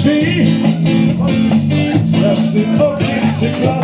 drzwi Straszny ogień cykla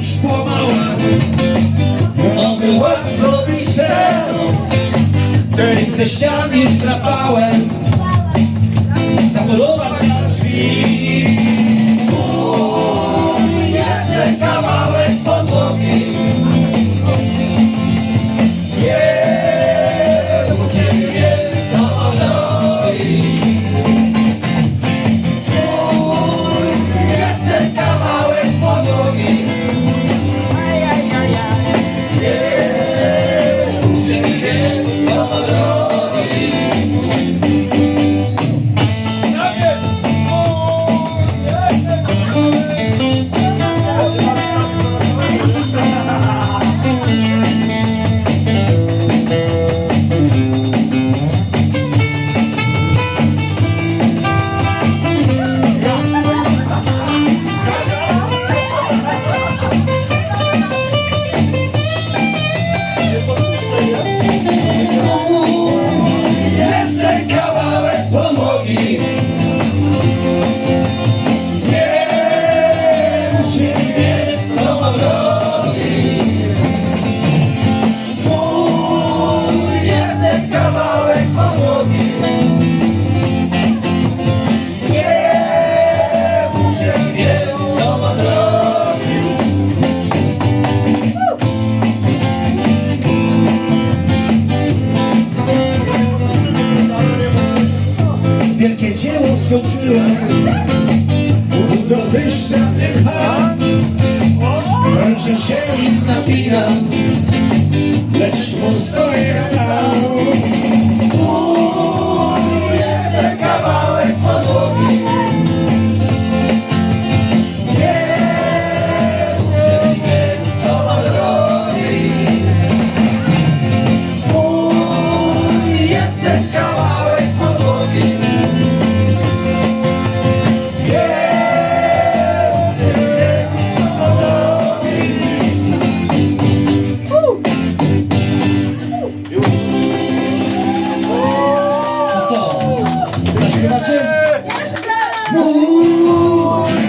już pomału Mogę łatwo bić ten ze ściany strapałem. Zapolować na drzwi. skoczyła Udo wyższa pcha Kończy się i napina Lecz mu stoi jak stał Tu jeszcze kawałek podłogi. Kawałek znaczy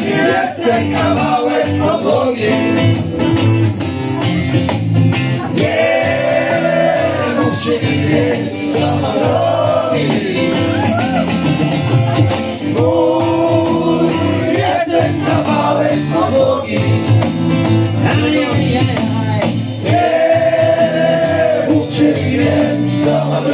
jestem kawałek podłogi Nie mówcie więc mam jestem kawałek podłogi Nie mówcie więc mam